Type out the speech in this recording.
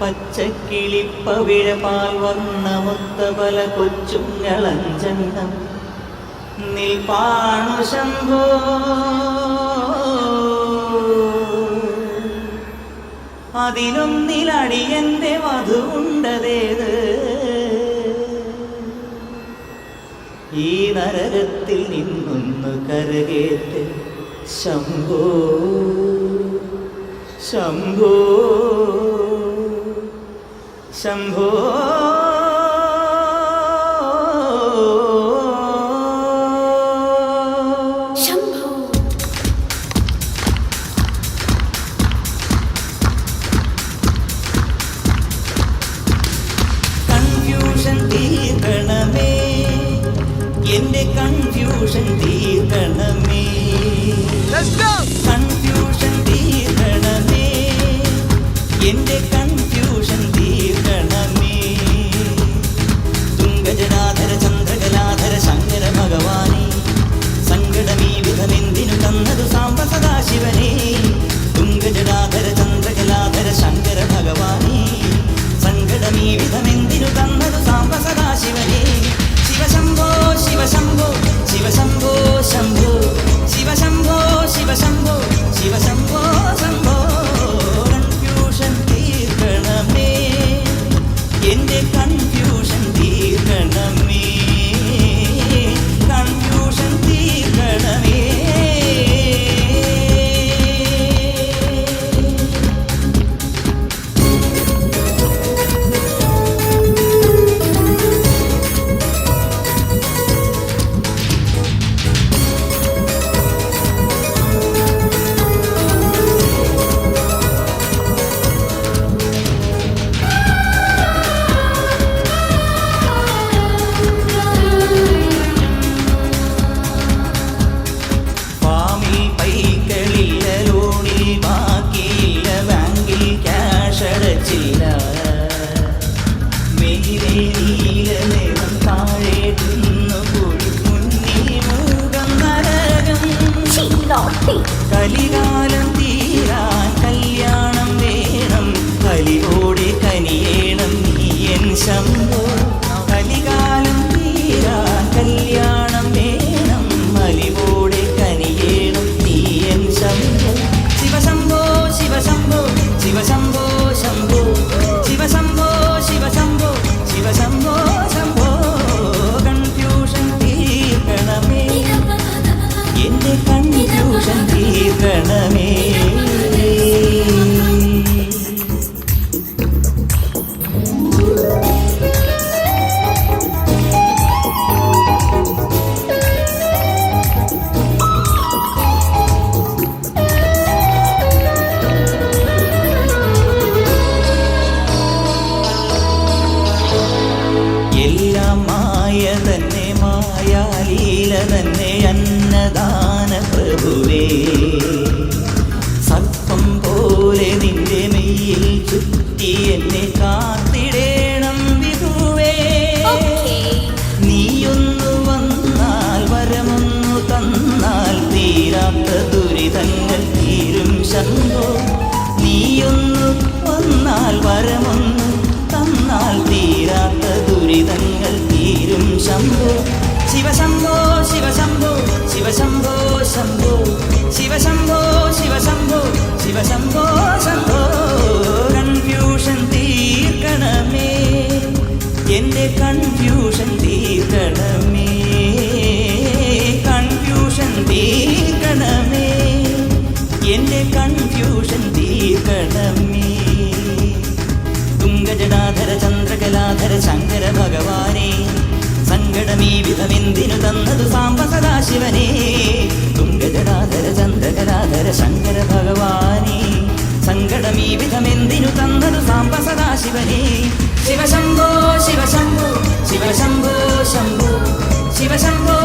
പച്ചക്കിളിപ്പവിഴ വന്ന മുത്തബല പല കൊച്ചുങ്ങളഞ്ചെണ്ണം നിൽപ്പാണു ശംഭോ. അതിനൊന്നിലടിയന്റെ വധുണ്ടതേത് ഈ നരകത്തിൽ നിന്നൊന്ന് കരകേറ്റ് ശംഭോ. ശംഭോ. ശംഭോ. കൺഫ്യൂഷൻ തീർക്കണമേ എന്റെ കൺഫ്യൂഷൻ തീർക്കണമേ വിധമെന്തിനു തന്നതു സാമ്പ സദാശിവനെ ശിവശംഭോ ശിവശംഭോ ശിവശംഭോ നീയൻ ശംഭോ മായ തന്നെ മായാലീല തന്നെ അന്നദാന പ്രഭുവേ. സർപ്പം പോലെ നിന്റെ മെയ്യിൽ ചുറ്റി എന്നെ കാത്തിടേണം വിധുവേ. നീയൊന്നു വന്നാൽ വരമൊന്നു തന്നാൽ തീരാത്ത ദുരിതങ്ങൾ തീരും ശങ്കോ നീയൊന്നു വന്നാൽ വരമൊന്നു ശംഭോ ശിവശംഭോ ശിവശംഭോ ശിവശംഭോ ശംഭോ ശിവശംഭോ ശിവശംഭോ ശിവശംഭോ ശംഭോ കൺഫ്യൂഷൻ തീർക്കണമേ. എന്റെ കൺഫ്യൂഷൻ തീർക്കണമേ. കൺഫ്യൂഷൻ തീർക്കണമേ. എന്റെ കൺഫ്യൂഷൻ തീർക്കണമേ. തുങ്കജടാധര ചന്ദ്രകലാധര ശങ്കര ഭഗവാനെ. ദർശനമീ വിധമെന്തിനു തന്നതു സാമ്പ സദാശിവനെ തുംഗജടാധര ചന്ദ്രജടാധര ശങ്കര ഭഗവാനെ. സങ്കടമീ വിധമെന്തിനു തന്നതു സാമ്പ ശിവശംഭോ ശിവശംഭോ ശിവശംഭോ ശംഭോ ശിവശംഭോ.